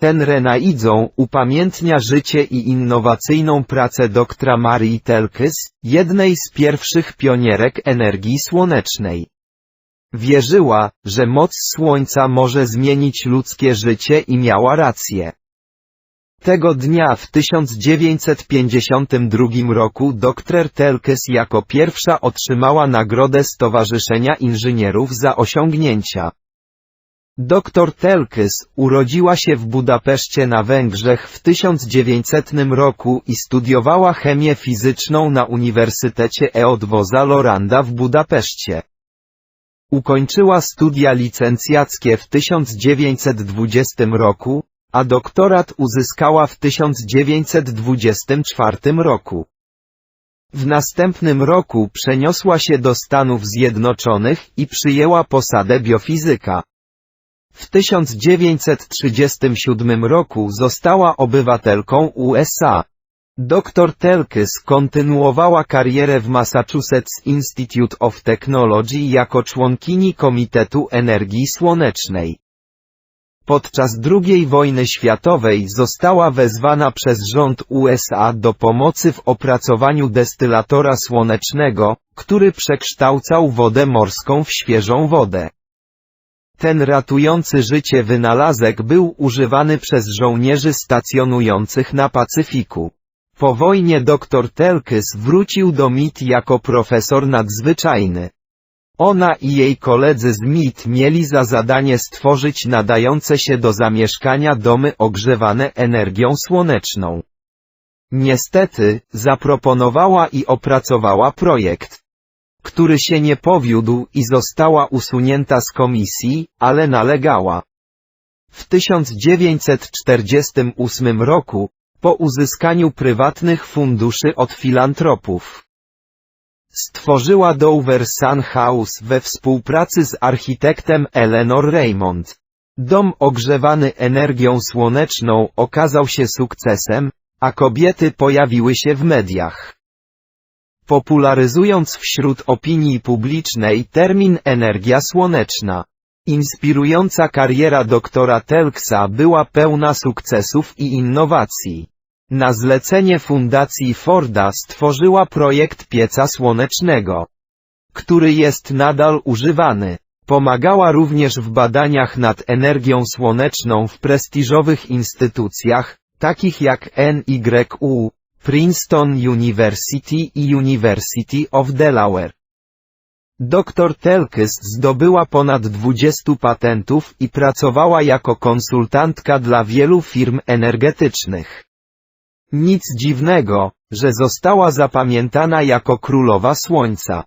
Ten Renaidzą upamiętnia życie i innowacyjną pracę doktora Marii Telkys, jednej z pierwszych pionierek energii słonecznej. Wierzyła, że moc słońca może zmienić ludzkie życie i miała rację. Tego dnia w 1952 roku dr Telkes jako pierwsza otrzymała nagrodę Stowarzyszenia Inżynierów za osiągnięcia. Dr Telkes urodziła się w Budapeszcie na Węgrzech w 1900 roku i studiowała chemię fizyczną na Uniwersytecie Eötvöza Loranda w Budapeszcie. Ukończyła studia licencjackie w 1920 roku, a doktorat uzyskała w 1924 roku. W następnym roku przeniosła się do Stanów Zjednoczonych i przyjęła posadę biofizyka. W 1937 roku została obywatelką USA. Dr Telkys kontynuowała karierę w Massachusetts Institute of Technology jako członkini Komitetu Energii Słonecznej. Podczas II wojny światowej została wezwana przez rząd USA do pomocy w opracowaniu destylatora słonecznego, który przekształcał wodę morską w świeżą wodę. Ten ratujący życie wynalazek był używany przez żołnierzy stacjonujących na Pacyfiku. Po wojnie dr Telkys wrócił do MIT jako profesor nadzwyczajny. Ona i jej koledzy z MIT mieli za zadanie stworzyć nadające się do zamieszkania domy ogrzewane energią słoneczną. Niestety, zaproponowała i opracowała projekt, który się nie powiódł i została usunięta z komisji, ale nalegała. W 1948 roku, po uzyskaniu prywatnych funduszy od filantropów, Stworzyła Dover Sun House we współpracy z architektem Eleanor Raymond. Dom ogrzewany energią słoneczną okazał się sukcesem, a kobiety pojawiły się w mediach. Popularyzując wśród opinii publicznej termin energia słoneczna. Inspirująca kariera doktora Telksa była pełna sukcesów i innowacji. Na zlecenie Fundacji Forda stworzyła projekt pieca słonecznego, który jest nadal używany. Pomagała również w badaniach nad energią słoneczną w prestiżowych instytucjach, takich jak NYU, Princeton University i University of Delaware. Dr Telkys zdobyła ponad 20 patentów i pracowała jako konsultantka dla wielu firm energetycznych. Nic dziwnego, że została zapamiętana jako królowa słońca.